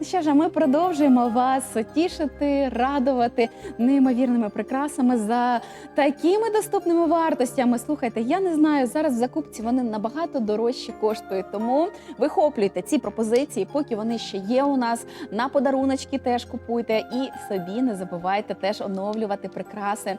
Ну Що ж, ми продовжуємо вас тішити, радувати неймовірними прикрасами за такими доступними вартостями. Слухайте, я не знаю, зараз в закупці вони набагато дорожче коштують. Тому вихоплюйте ці пропозиції, поки вони ще є у нас. На подаруночки теж купуйте і собі не забувайте теж оновлювати прикраси.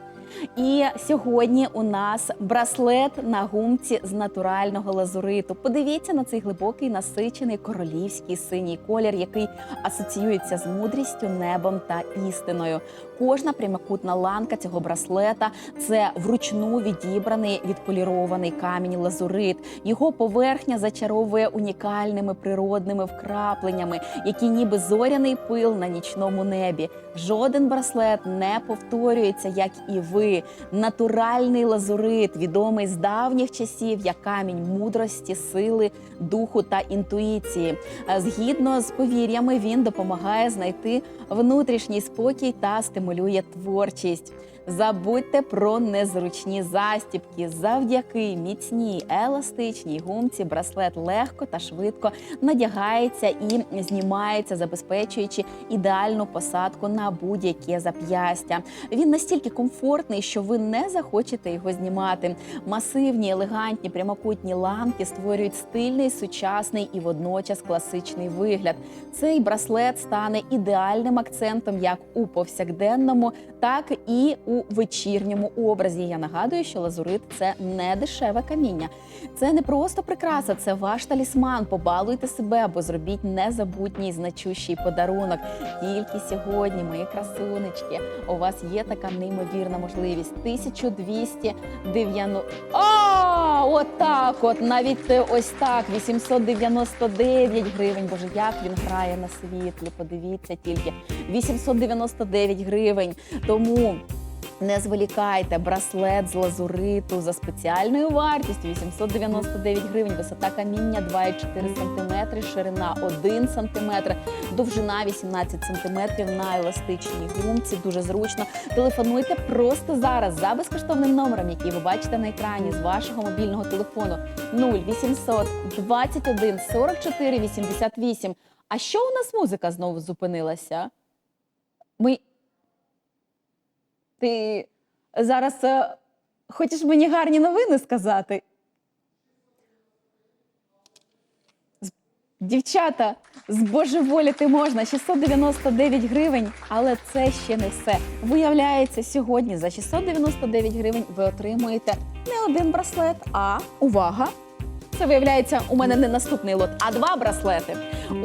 І сьогодні у нас браслет на гумці з натурального лазуриту. Подивіться на цей глибокий насичений королівський синій колір, який асоціюється з мудрістю, небом та істиною. Кожна прямокутна ланка цього браслета це вручну відібраний відполірований камінь лазурит. Його поверхня зачаровує унікальними природними вкрапленнями, які ніби зоряний пил на нічному небі. Жоден браслет не повторюється, як і ви. Натуральний лазурит, відомий з давніх часів як камінь мудрості, сили, духу та інтуїції. Е, Згідно з повір'ями, він допомагає знайти внутрішній спокій та стимулює творчість. Забудьте про незручні застібки. Завдяки міцній еластичній гумці браслет легко та швидко надягається і знімається, забезпечуючи ідеальну посадку на будь-яке зап'ястя. Він настільки комфортний, що ви не захочете його знімати. Масивні, елегантні прямокутні ланки створюють стильний, сучасний і водночас класичний вигляд. Цей браслет стане ідеальним акцентом як у повсякденному, так і у вечірньому образі. Я нагадую, що лазурит це не дешеве каміння. Це не просто прикраса, це ваш талісман. Побалуйте себе або зробіть незабутній значущий подарунок. Тільки сьогодні, мої красунечки, у вас є така неймовірна можливість. 1290... А, отак от, навіть ось так, 899 гривень. Боже, як він грає на світлі, подивіться тільки. 899 гривень. Тому не зволікайте, браслет з лазуриту за спеціальною вартістю 899 гривень, висота каміння 2,4 см, ширина 1 см, довжина 18 см на еластичній гумці. Дуже зручно. Телефонуйте просто зараз за безкоштовним номером, який ви бачите на екрані з вашого мобільного телефону 0800 21 44 88. А що у нас музика знову зупинилася? Ми ти зараз е, хочеш мені гарні новини сказати? Дівчата, збожеволіти можна 699 гривень, але це ще не все. Виявляється, сьогодні за 699 гривень ви отримуєте не один браслет, а увага! Це виявляється, у мене не наступний лот, а два браслети.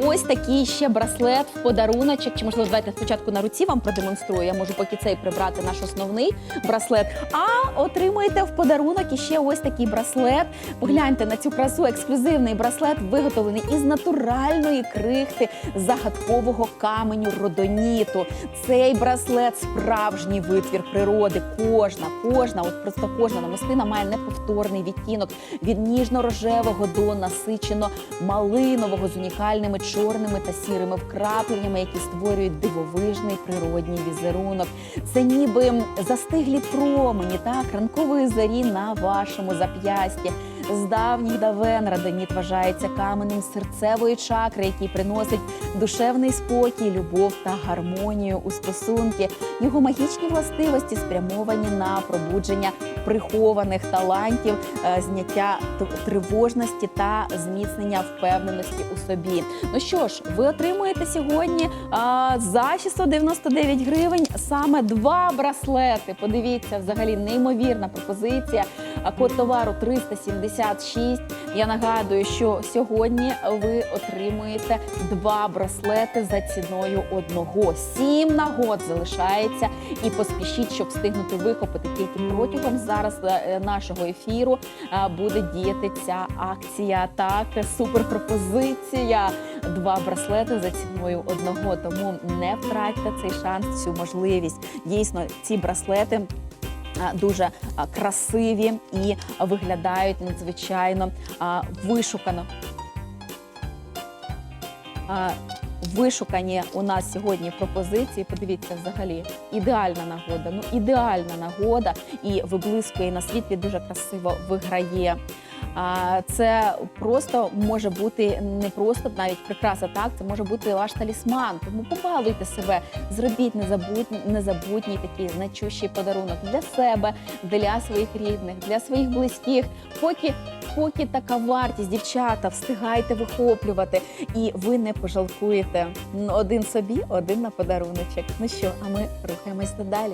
Ось такий ще браслет в подаруночок. Чи можливо, давайте спочатку на руці вам продемонструю. Я можу поки цей прибрати наш основний браслет. А отримуєте в подарунок іще ось такий браслет. Погляньте на цю красу. Ексклюзивний браслет виготовлений із натуральної крихти загадкового каменю родоніту. Цей браслет справжній витвір природи. Кожна, кожна, от просто кожна намистина має неповторний відтінок від ніжно-рожевого до насичено малинового з унікальними чорними та сірими вкрапленнями, які створюють дивовижний природній візерунок. Це ніби застиглі промені, так ранкової зарі на вашому зап'ясті. З давніх давен радоніт вважається каменем серцевої чакри, який приносить душевний спокій, любов та гармонію у стосунки. Його магічні властивості спрямовані на пробудження прихованих талантів, е, зняття тривожності та зміцнення впевненості у собі. Ну що ж, ви отримуєте сьогодні а, за 699 гривень саме два браслети. Подивіться, взагалі неймовірна пропозиція. А код товару 376. Я нагадую, що сьогодні ви отримуєте два браслети за ціною одного. Сім нагод залишається. І поспішіть, щоб встигнути вихопити тільки протягом зараз е, нашого ефіру е, буде діяти ця акція. Так, суперпропозиція. Два браслети за ціною одного. Тому не втратьте цей шанс, цю можливість. Дійсно, ці браслети. А, Дуже красиві і виглядають надзвичайно вишукано. Вишукані у нас сьогодні пропозиції. Подивіться, взагалі ідеальна нагода. Ну ідеальна нагода і виблискує на світлі дуже красиво виграє. Це просто може бути не просто навіть прикраса, так це може бути ваш талісман. Тому побалуйте себе, зробіть незабутній, незабутній такий значущий подарунок для себе, для своїх рідних, для своїх близьких. Поки поки така вартість, дівчата, встигайте вихоплювати, і ви не пожалкуєте один собі, один на подаруночок. Ну що, а ми рухаємось далі.